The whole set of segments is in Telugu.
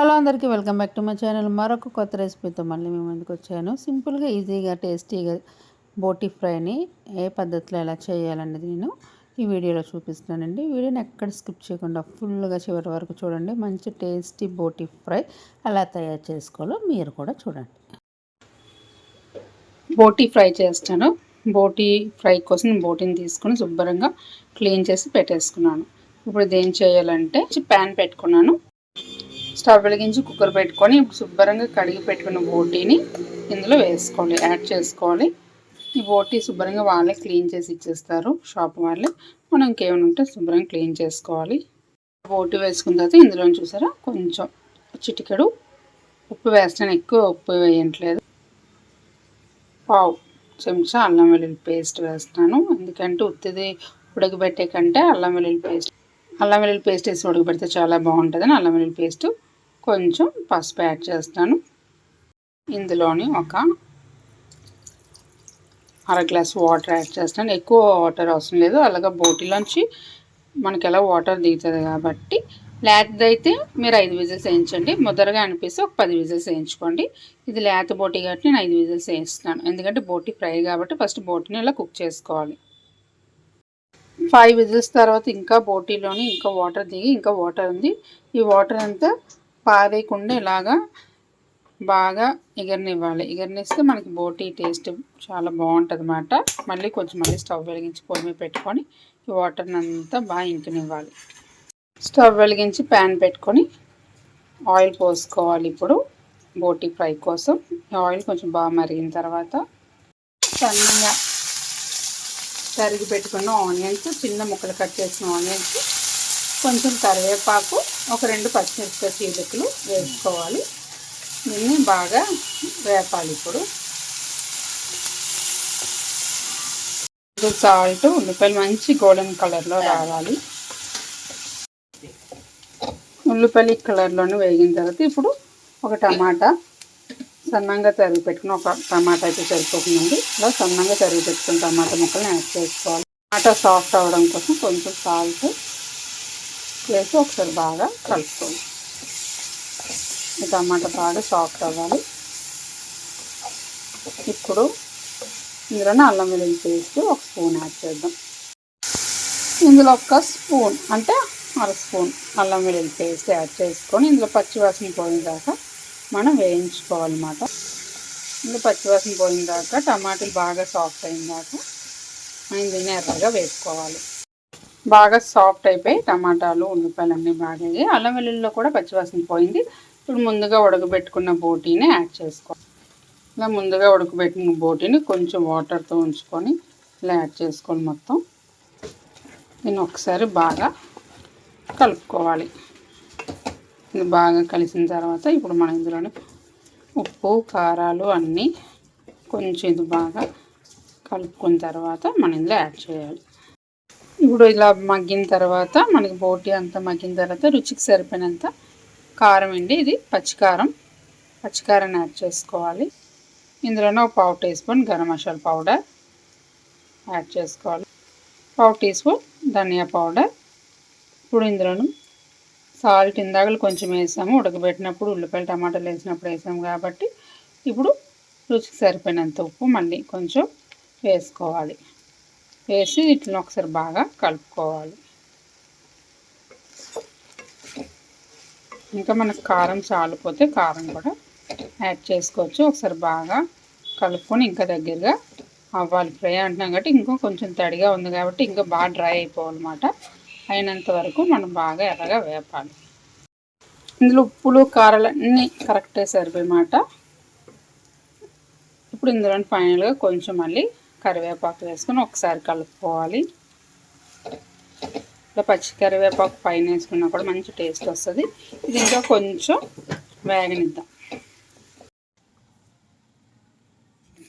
హలో అందరికీ welcome back to my channel. మరొక కొత్త రెసిపీతో మళ్ళీ మేము ముందుకు వచ్చాను. సింపుల్గా ఈజీగా టేస్టీగా బోటి ఫ్రైని ఏ పద్ధతిలో ఎలా చేయాలనేది నేను ఈ వీడియోలో చూపిస్తున్నానండి. వీడియోని ఎక్కడ స్కిప్ చేయకుండా ఫుల్గా చివరి వరకు చూడండి. మంచి టేస్టీ బోటి ఫ్రై ఎలా తయారు చేసుకోవాలో మీరు కూడా చూడండి. బోటి ఫ్రై చేస్తాను. బోటీ ఫ్రై కోసం బోటిని తీసుకొని శుభ్రంగా క్లీన్ చేసి పెట్టేసుకున్నాను. ఇప్పుడు ఇది ఏం చేయాలంటే ప్యాన్ పెట్టుకున్నాను. స్టవ్ వెలిగించి కుక్కర్ పెట్టుకొని శుభ్రంగా కడిగి పెట్టుకున్న బోటీని ఇందులో వేసుకోవాలి యాడ్ చేసుకోవాలి. ఈ బోటీ శుభ్రంగా వాళ్ళే క్లీన్ చేసి ఇచ్చేస్తారు షాప్ వాళ్ళే. మనం ఇంకేమైనా ఉంటే శుభ్రంగా క్లీన్ చేసుకోవాలి. బోటీ వేసుకున్న తర్వాత ఇందులో చూసారా? కొంచెం చిటికెడు ఉప్పు వేస్తాను ఎక్కువ ఉప్పు వేయట్లేదు. పావు చెంచా అల్లం వెల్లుల్లి పేస్ట్ వేస్తాను ఎందుకంటే ఉత్తిది ఉడకబెట్టే కంటే అల్లం వెల్లుల్లి పేస్ట్. అల్లం వెల్లుల్లి పేస్ట్ వేసి ఉడకబెడితే చాలా బాగుంటుందని అల్లం వెల్లుల్లి పేస్ట్ కొంచెం పసుపు యాడ్ చేస్తాను. ఇందులోని ఒక అర గ్లాస్ వాటర్ యాడ్ చేస్తాను. ఎక్కువ వాటర్ అవసరం లేదు. అలాగే బోటిలోంచి మనకి ఎలా వాటర్ దిగుతుంది కాబట్టి లేతది అయితే మీరు ఐదు విజిల్స్ వేయించండి. ముద్దరగా అనిపిస్తే ఒక పది విజిల్స్ వేయించుకోండి. ఇది లేత బోటి కాబట్టి నేను ఐదు విజిల్స్ వేయిస్తున్నాను ఎందుకంటే బోటి ఫ్రై కాబట్టి ఫస్ట్ బోటిని ఇలా కుక్ చేసుకోవాలి. ఫైవ్ విజిల్స్ తర్వాత ఇంకా బోటీలోని ఇంకా వాటర్ దిగి ఇంకా వాటర్ ఉంది. ఈ వాటర్ అంతా పారేయకుండా ఇలాగా బాగా ఎగరనివ్వాలి. ఎగరనిస్తే మనకి బోటీ టేస్ట్ చాలా బాగుంటుంది అనమాట మళ్ళీ కొంచెం మళ్ళీ స్టవ్ వెలిగించి పొయ్యి పెట్టుకొని ఈ వాటర్ని అంతా బాగా ఇంకనివ్వాలి. స్టవ్ వెలిగించి ప్యాన్ పెట్టుకొని ఆయిల్ పోసుకోవాలి ఇప్పుడు బోటీ ఫ్రై కోసం. ఆయిల్ కొంచెం బాగా మరిగిన తర్వాత సన్నగా తరిగి పెట్టుకున్న ఆనియన్స్ చిన్న ముక్కలు కట్ చేసిన ఆనియన్స్ కొంచెం కరివేపాకు ఒక రెండు పచ్చిమిరపకాయ చీలికలు వేసుకోవాలి. దీన్ని బాగా వేపాలి ఇప్పుడు. సాల్ట్ ఉల్లిపాయలు మంచి గోల్డెన్ కలర్లో రావాలి. ఉల్లిపాయలు కలర్లోనే వేగిన తర్వాత ఇప్పుడు ఒక టమాటా సన్నంగా తరిగి పెట్టుకుని ఒక టమాటా అయితే సరిపోతుందండి. ఇలా సన్నంగా తరిగి పెట్టుకుని టమాటా ముక్కలను యాడ్ చేసుకోవాలి. టమాటా సాఫ్ట్ అవ్వడం కోసం కొంచెం సాల్ట్ వేసి ఒకసారి బాగా కలుపుకోవాలి ఈ టమాటా బాగా సాఫ్ట్ అవ్వాలి. ఇప్పుడు ఇందులోనే అల్లం వెల్లుల్లి పేస్ట్ ఒక స్పూన్ యాడ్ చేద్దాం. ఇందులో ఒక స్పూన్ అంటే అర స్పూన్ అల్లం వెల్లుల్లి పేస్ట్ యాడ్ చేసుకొని ఇందులో పచ్చివాసన పోయిన దాకా మనం వేయించుకోవాలన్నమాట. ఇందులో పచ్చివాసన పోయిన దాకా టమాటాలు బాగా సాఫ్ట్ అయిన దాకా మనం దీన్ని ఎర్రగా వేసుకోవాలి. బాగా సాఫ్ట్ అయిపోయి టమాటాలు ఉల్లిపాయలు అన్నీ బాగా అల్లం వెల్లుల్లిలో కూడా పచ్చివాసన పోయింది. ఇప్పుడు ముందుగా ఉడకబెట్టుకున్న బోటీని యాడ్ చేసుకోవాలి ఇలా ముందుగా ఉడకబెట్టిన బోటీని కొంచెం వాటర్తో ఉంచుకొని ఇలా యాడ్ చేసుకోవాలి మొత్తం. దీన్ని ఒకసారి బాగా కలుపుకోవాలి. ఇది బాగా కలిసిన తర్వాత ఇప్పుడు మనం ఇందులోనే ఉప్పు కారాలు అన్నీ కొంచెం ఇది బాగా కలుపుకున్న తర్వాత మనం ఇందులో యాడ్ చేయాలి. ఇప్పుడు ఇలా మగ్గిన తర్వాత మనకి బోటి అంతా మగ్గిన తర్వాత రుచికి సరిపోయినంత కారం అండి ఇది పచ్చికారం. పచ్చికారం యాడ్ చేసుకోవాలి. ఇందులోనే ఒక పావు tea spoon garam masala powder add చేసుకోవాలి. పావు టీ స్పూన్ ధనియా పౌడర్. ఇప్పుడు ఇందులోను సాల్ట్ ఇందాకలు కొంచెం వేసాము ఉడకబెట్టినప్పుడు ఉల్లిపాయలు టమాటాలు వేసినప్పుడు వేసాము కాబట్టి ఇప్పుడు రుచికి సరిపోయినంత ఉప్పు మళ్ళీ కొంచెం వేసుకోవాలి. వేసి వీటిని ఒకసారి బాగా కలుపుకోవాలి. ఇంకా మనకు కారం చాలిపోతే కారం కూడా యాడ్ చేసుకోవచ్చు. ఒకసారి బాగా కలుపుకొని ఇంకా దగ్గరగా అవ్వాలి. ఫ్రై అంటున్నాం కాబట్టి ఇంకా కొంచెం తడిగా ఉంది కాబట్టి ఇంకా బాగా డ్రై అయిపోవాలన్నమాట. అయినంత వరకు మనం బాగా ఎర్రగా వేపాలి. ఇందులో ఉప్పులు కారాలన్నీ కరెక్టే సరిపోయమాట ఇప్పుడు ఇందులో ఫైనల్గా కొంచెం మళ్ళీ కరివేపాకు వేసుకొని ఒకసారి కలుపుకోవాలి. ఇలా పచ్చి కరివేపాకు పైన వేసుకున్నా కూడా మంచి టేస్ట్ వస్తుంది. ఇది ఇంకా కొంచెం వేగనిద్దాం.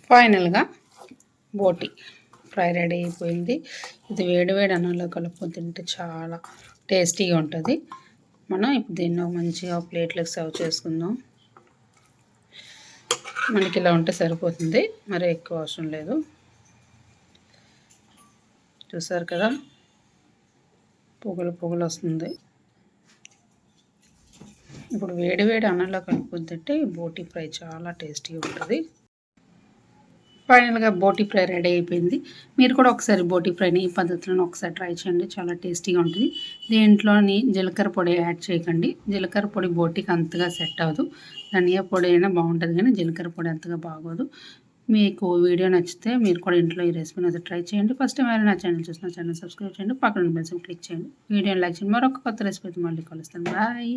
ఫైనల్గా బోటి ఫ్రై రెడీ అయిపోయింది. ఇది వేడివేడి అన్నంలో కలుపు తింటే చాలా టేస్టీగా ఉంటుంది. మనం ఇప్పుడు దీన్ని మంచిగా ప్లేట్లకు సర్వ్ చేసుకుందాం. మనకి ఇలా ఉంటే సరిపోతుంది. మరి ఎక్కువ అవసరం లేదు. చూసారు కదా? పొగలు పొగలు వస్తుంది. ఇప్పుడు వేడి వేడి అన్నంలో కలుపుకుందంటే బోటి ఫ్రై చాలా టేస్టీగా ఉంటుంది. ఫైనల్గా బోటి ఫ్రై రెడీ అయిపోయింది. మీరు కూడా ఒకసారి బోటి ఫ్రైని ఈ పద్ధతిలో ఒకసారి ట్రై చేయండి. చాలా టేస్టీగా ఉంటుంది. దీంట్లోని జీలకర్ర పొడి యాడ్ చేయకండి. జీలకర్ర పొడి బోటికి అంతగా సెట్ అవ్వదు. ధనియా పొడి అయినా బాగుంటుంది కానీ జీలకర్ర పొడి అంతగా బాగోదు. మీకు వీడియో నచ్చితే మీరు కూడా ఇంట్లో ఈ రెసిపీని అయితే ట్రై చేయండి. ఫస్ట్ టైం ఎవరైనా నా ఛానల్ చూసిన ఛానల్ సబ్స్క్రైబ్ చేయండి. పక్కన బెల్స్ క్లిక్ చేయండి. వీడియోని లైక్ చేయండి. మరొక కొత్త రెసిపీ మళ్ళీ కలుస్తాను. బాయ్